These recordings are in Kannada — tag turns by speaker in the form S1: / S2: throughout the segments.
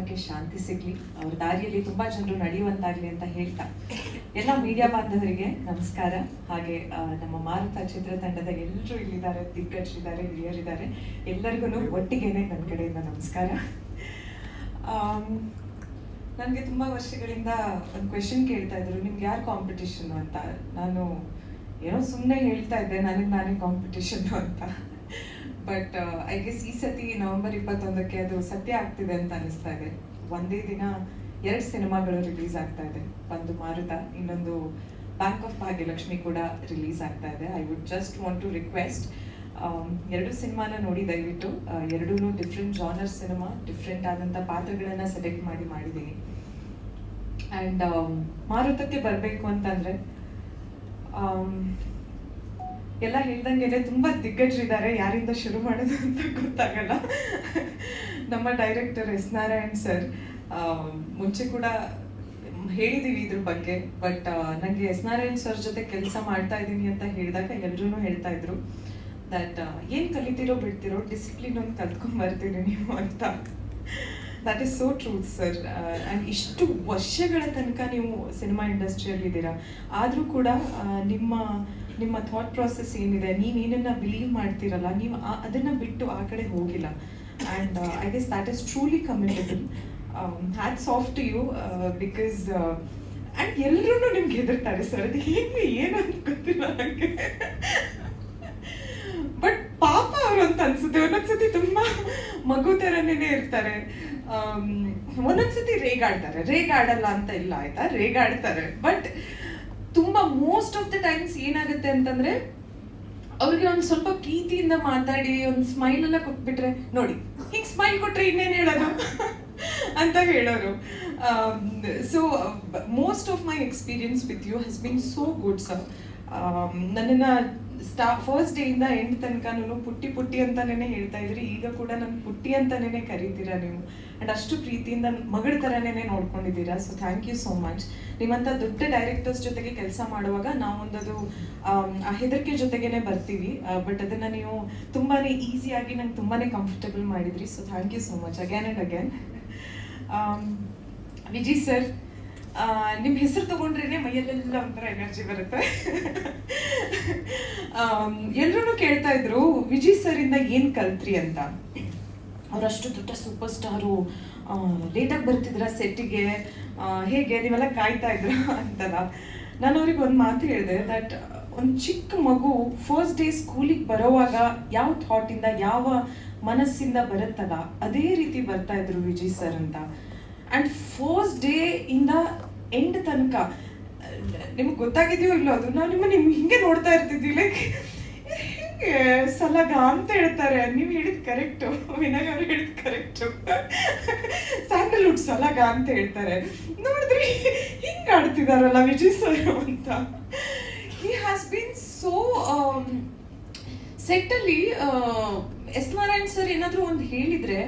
S1: ಆತ್ಮಕ್ಕೆ ಶಾಂತಿ ಸಿಗ್ಲಿ. ಅವ್ರ ದಾರಿಯಲ್ಲಿ ತುಂಬಾ ಜನರು ನಡೆಯುವಂತಾಗ್ಲಿ ಅಂತ ಹೇಳ್ತಾ. ಎಲ್ಲ ಮೀಡಿಯಾ ಬಾಂಧವರಿಗೆ ನಮಸ್ಕಾರ. ಹಾಗೆ ನಮ್ಮ ಮಾರುತ ಚಿತ್ರತಂಡದ ಎಲ್ಲರೂ ಇಲ್ಲಿದ್ದಾರೆ, ದಿಗ್ಗಜರಿದ್ದಾರೆ, ಹಿರಿಯರಿದ್ದಾರೆ. ಎಲ್ಲರಿಗೂ ಒಟ್ಟಿಗೆನೆ ನನ್ನ ಕಡೆಯಿಂದ ನಮಸ್ಕಾರ. ನನಗೆ ತುಂಬ ವರ್ಷಗಳಿಂದ ಒಂದು ಕ್ವೆಶನ್ ಕೇಳ್ತಾ ಇದ್ರು. ನಿಮ್ಗೆ ಯಾರು ಕಾಂಪಿಟೇಷನ್ ಅಂತ? ನಾನು ಏನೋ ಸುಮ್ಮನೆ ಹೇಳ್ತಾ ಇದ್ದೆ. ನನಗೆ ನಾನೇ ಕಾಂಪಿಟೇಷನ್ ಅಂತ. ಬಟ್ ಐ ಗೆಸ್ ಈ ಸತಿ ನವೆಂಬರ್ ಇಪ್ಪತ್ತೊಂದಕ್ಕೆ ಅದು ಸತ್ಯ ಆಗ್ತಿದೆ ಅಂತ ಅನಿಸ್ತಾ ಇದೆ. ಒಂದೇ ದಿನ ಎರಡು ಸಿನಿಮಾಗಳು ರಿಲೀಸ್ ಆಗ್ತಾ ಇದೆ. ಒಂದು ಮಾರುತ ಇನ್ನೊಂದು ಬ್ಯಾಂಕ್ ಆಫ್ ಭಾಗ್ಯಲಕ್ಷ್ಮಿ ಕೂಡ ರಿಲೀಸ್ ಆಗ್ತಾ ಇದೆ. I would just want to request ಎರಡು ಸಿನಿಮಾನ ನೋಡಿ ದಯವಿಟ್ಟು. ಎರಡೂ ಡಿಫ್ರೆಂಟ್ ಜಾನರ್ ಸಿನಿಮಾ ಡಿಫ್ರೆಂಟ್ ಆದಂಥ ಪಾತ್ರಗಳನ್ನ ಸೆಲೆಕ್ಟ್ ಮಾಡಿ ಮಾಡಿದ್ದೀನಿ. ಆ್ಯಂಡ್ ಮಾರುತಕ್ಕೆ ಬರಬೇಕು ಅಂತಂದ್ರೆ ಆಮ್, ಎಲ್ಲ ಹೇಳ್ದಂಗೆನೆ ತುಂಬಾ ದಿಗ್ಗಜರಿದ್ದಾರೆ. ಯಾರಿಂದ ಶುರು ಮಾಡೋದು ಅಂತ ಗೊತ್ತಾಗಲ್ಲ. ನಮ್ಮ ಡೈರೆಕ್ಟರ್ ಎಸ್ ನಾರಾಯಣ್ ಸರ್ ಮುಂಚೆ ಕೂಡ ಹೇಳಿದೀವಿ ಇದ್ರ ಬಗ್ಗೆ, ಬಟ್ ನನಗೆ ಎಸ್ ನಾರಾಯಣ್ ಸರ್ ಜೊತೆ ಕೆಲಸ ಮಾಡ್ತಾ ಇದ್ದೀನಿ ಅಂತ ಹೇಳಿದಾಗ ಎಲ್ಲರೂ ಹೇಳ್ತಾ ಇದ್ರು ದಟ್ ಏನ್ ಕಲಿತಿರೋ ಬಿಡ್ತಿರೋ ಡಿಸಿಪ್ಲಿನ್ ಒಂದು ಕಲ್ತ್ಕೊಂಡ್ ಬರ್ತೀರಿ ನೀವು ಅಂತ. That is so truth sir and ಇಷ್ಟು ವರ್ಷಗಳ ತನಕ ನೀವು ಸಿನಿಮಾ ಇಂಡಸ್ಟ್ರಿಯಲ್ಲಿ ಇದ್ದೀರಾ? ಆದರೂ ಕೂಡ ನಿಮ್ಮ ನಿಮ್ಮ ಥಾಟ್ ಪ್ರಾಸೆಸ್ ಏನಿದೆ? ನೀವು ಏನನ್ನ ಬಿಲೀವ್ ಮಾಡ್ತೀರಲ್ಲ, ನೀವು ಅದನ್ನ ಬಿಟ್ಟು ಆ ಕಡೆ ಹೋಗಿಲ್ಲ. And I guess that is truly commentable hats off to you because and ಎಲ್ಲರೂ ನಿಮ್ಗೆ ಹೆದರ್ತಾರೆ ಸರ್ ಅದು ಹೇಗೆ ಏನು ಅಂತ ಗೊತ್ತಿಲ್ಲ ನನಗೆ ಅಂತ ಅನ್ಸುತ್ತೆ. ಒಂದೊಂದ್ಸತಿ ತುಂಬಾ ಮಗು ತರನೇನೆ ಇರ್ತಾರೆ. ಒಂದೊಂದ್ಸತಿ ರೇಗಾಡ್ತಾರೆ. ರೇಗಾಡಲ್ಲ ಅಂತ ಇಲ್ಲ, ಆಯ್ತಾ? ರೇಗಾಡ್ತಾರೆ. ಬಟ್ ತುಂಬಾ ಮೋಸ್ಟ್ ಆಫ್ ದ ಟೈಮ್ಸ್ ಏನಾಗುತ್ತೆ ಅಂತಂದ್ರೆ, ಅವ್ರಿಗೆ ಒಂದು ಸ್ವಲ್ಪ ಪ್ರೀತಿಯಿಂದ ಮಾತಾಡಿ, ಒಂದು ಸ್ಮೈಲ್ ಎಲ್ಲ ಕೊಟ್ಬಿಟ್ರೆ, ನೋಡಿ, ಹಿಂಗ್ ಸ್ಮೈಲ್ ಕೊಟ್ರೆ ಇನ್ನೇನ್ ಹೇಳೋದು? ಅಂತ ಹೇಳೋರು. So most of my experience with you has been so good sir ನನ್ನನ್ನ ಸ್ಟಾ ಫಸ್ಟ್ ಡೇ ಇಂದ ಎಂಡ್ ತನಕನೂ ಪುಟ್ಟಿ ಪುಟ್ಟಿ ಅಂತಾನೇನೆ ಹೇಳ್ತಾ ಇದ್ರಿ. ಈಗ ಕೂಡ ನನ್ನ ಪುಟ್ಟಿ ಅಂತಾನೇನೆ ಕರೀತೀರಾ ನೀವು? ಅಂಡ್ ಅಷ್ಟು ಪ್ರೀತಿಯಿಂದ ಮಗಳ ಥರನೇ ನೋಡ್ಕೊಂಡಿದ್ದೀರಾ? So thank you so much ನಿಮ್ಮಂತ ದೊಡ್ಡ ಡೈರೆಕ್ಟರ್ಸ್ ಜೊತೆಗೆ ಕೆಲಸ ಮಾಡುವಾಗ ನಾವೊಂದದು ಆ ಹೆದರಿಕೆ ಜೊತೆಗೇನೆ ಬರ್ತೀವಿ. ಬಟ್ ಅದನ್ನ ನೀವು ತುಂಬಾನೇ ಈಸಿಯಾಗಿ ನಂಗೆ ತುಂಬಾನೇ ಕಂಫರ್ಟಬಲ್ ಮಾಡಿದ್ರಿ. So thank you so much again and again Viji sir ನಿಮ್ಮ ಹೆಸರು ತಗೊಂಡ್ರೇನೆ ಮೈಯಲ್ಲೆಲ್ಲ ಒಂಥರ ಎನರ್ಜಿ ಬರುತ್ತೆ. ಎಲ್ಲರೂ ಕೇಳ್ತಾ ಇದ್ರು ವಿಜಯ್ ಸರ್ ಇಂದ ಏನ್ ಕಲ್ತ್ರಿ ಅಂತ? ಅವರಷ್ಟು ದೊಡ್ಡ ಸೂಪರ್ ಸ್ಟಾರು ಲೇಟಾಗಿ ಬರ್ತಿದ್ರ ಸೆಟ್ಟಿಗೆ? ಹೇಗೆ? ನೀವೆಲ್ಲ ಕಾಯ್ತಾ ಇದ್ರ ಅಂತಲ್ಲ. ನಾನು ಅವ್ರಿಗೆ ಒಂದು ಮಾತು ಹೇಳಿದೆ ದಟ್ ಒಂದು ಚಿಕ್ಕ ಮಗು ಫಸ್ಟ್ ಡೇ ಸ್ಕೂಲಿಗೆ ಬರೋವಾಗ ಯಾವ ಥಾಟಿಂದ ಯಾವ ಮನಸ್ಸಿಂದ ಬರುತ್ತಲ್ಲ, ಅದೇ ರೀತಿ ಬರ್ತಾ ಇದ್ರು ವಿಜಯ್ ಸರ್ ಅಂತ. ಆ್ಯಂಡ್ ಫೋರ್ಸ್ ಡೇ ಇಂದ ಎಂಡ್ ತನಕ, ನಿಮ್ಗೆ ಗೊತ್ತಾಗಿದೆಯೋ ಇಲ್ಲೋ ಅದು? ನಾವು ನಿಮ್ಮ ನಿಮ್ಗೆ ಹಿಂಗೆ ನೋಡ್ತಾ ಇರ್ತಿದ್ವಿ ಲೈಕ್ ಸಲಗ ಅಂತ ಹೇಳ್ತಾರೆ. ನೀವು ಹೇಳಿದ ಕರೆಕ್ಟು ವಿನಯ್ ಅವ್ರು ಹೇಳಿದ್ ಕರೆಕ್ಟು ಸ್ಯಾಂಡಲ್ವುಡ್ ಸಲಗ ಅಂತ ಹೇಳ್ತಾರೆ. ನೋಡಿದ್ರಿ, ಹಿಂಗೆ ಆಡ್ತಿದಾರಲ್ಲ ವಿಜಯ್ ಸರ್ ಅಂತ. ಹಿ ಹ್ಯಾಸ್ ಬೀನ್ ಸೋ ಸೆಟ್ಟಲ್ಲಿ ಎಸ್ ನಾರಾಯಣ್ ಸರ್ ಏನಾದರೂ ಒಂದು ಹೇಳಿದ್ರೆ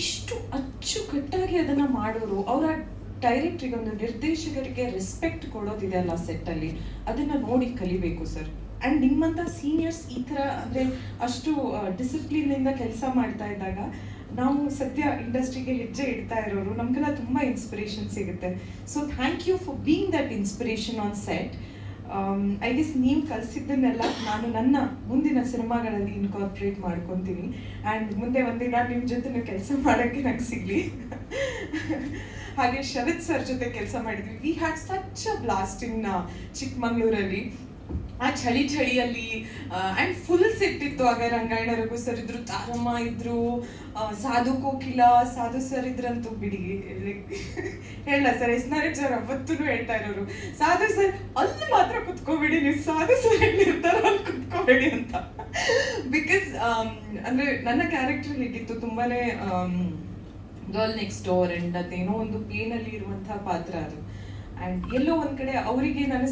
S1: ಇಷ್ಟು ಅಚ್ಚುಕಟ್ಟಾಗಿ ಅದನ್ನ ಮಾಡೋರು, ಅವರ ಡೈರೆಕ್ಟ್ರಿಗೆ ಒಂದು ನಿರ್ದೇಶಕರಿಗೆ ರೆಸ್ಪೆಕ್ಟ್ ಕೊಡೋದಿದೆ ಅಲ್ಲ ಸೆಟ್ಟಲ್ಲಿ ಅದನ್ನ ನೋಡಿ ಕಲಿಬೇಕು ಸರ್. ಅಂಡ್ ನಿಮ್ಮಂತ ಸೀನಿಯರ್ಸ್ ಈ ತರ ಅಂದ್ರೆ ಅಷ್ಟು ಡಿಸಿಪ್ಲಿನ್ ಇಂದ ಕೆಲಸ ಮಾಡ್ತಾ ಇದ್ದಾಗ ನಾವು ಸದ್ಯ ಇಂಡಸ್ಟ್ರಿಗೆ ಹೆಜ್ಜೆ ಇಡ್ತಾ ಇರೋರು, ನಮ್ಗೆಲ್ಲ ತುಂಬಾ ಇನ್ಸ್ಪಿರೇಷನ್ ಸಿಗುತ್ತೆ. So thank you for being that inspiration on set I guess ನೀವು ಕಲಿಸಿದ್ದನ್ನೆಲ್ಲ ನಾನು ನನ್ನ ಮುಂದಿನ ಸಿನಿಮಾಗಳಲ್ಲಿ ಇನ್ಕಾರ್ಪೊರೇಟ್ ಮಾಡ್ಕೊತೀನಿ. ಆ್ಯಂಡ್ ಮುಂದೆ ಒಂದಿನ ನಿಮ್ಮ ಜೊತೆ ಕೆಲಸ ಮಾಡೋಕ್ಕೆ ನಂಗೆ ಸಿಗಲಿ. ಹಾಗೆ ಶರತ್ ಸರ್ ಜೊತೆ ಕೆಲಸ ಮಾಡಿದ್ವಿ. ವಿ ಹ್ಯಾಡ್ ಸಚ್ ಅ ಬ್ಲಾಸ್ಟಿಂಗ್ನ ಚಿಕ್ಕಮಂಗ್ಳೂರಲ್ಲಿ. ಆ ಚಳಿ ಚಳಿಯಲ್ಲಿ ಆ್ಯಂಡ್ ಫುಲ್ ಸೆಟ್ ಇತ್ತು. ಆಗ ರಂಗಾಯಣ ಸರ್ ಇದ್ರು ತಾರಮ್ಮ ಇದ್ರು ಸಾಧು ಕೋಕಿಲ, ಸಾಧು ಸರ್ ಇದ್ರಂತೂ ಬಿಡಿ. ಹೇಳ ಸರ್ ಎಸ್ ನಾರಾಯಣ್ ಸರ್ ಅವತ್ತೂ ಹೇಳ್ತಾ ಇರೋರು. ಸಾಧು ಸರ್ ಅಲ್ಲಿ ಮಾತ್ರ ಕುತ್ಕೋಬೇಡಿ, ನೀವು ಸಾಧು ಸರ್ ಹೇಳಿರ್ತಾರ ಅಲ್ಲಿ ಕುತ್ಕೋಬೇಡಿ ಅಂತ. ಬಿಕಾಸ್ ಅಂದ್ರೆ ನನ್ನ ಕ್ಯಾರೆಕ್ಟರ್ ಹೇಗಿತ್ತು, ತುಂಬಾನೇ ಗರ್ಲ್ ನೆಕ್ಸ್ಟ್ ಡೋರ್ ಅಂಡ್ ಅದೇನೋ ಒಂದು ಪೇನಲ್ಲಿ ಇರುವಂತಹ ಪಾತ್ರ ಅದು. ಅಂಡ್ ಎಲ್ಲೋ ಒಂದ್ ಕಡೆ ಅವರಿಗೆ ನಾನು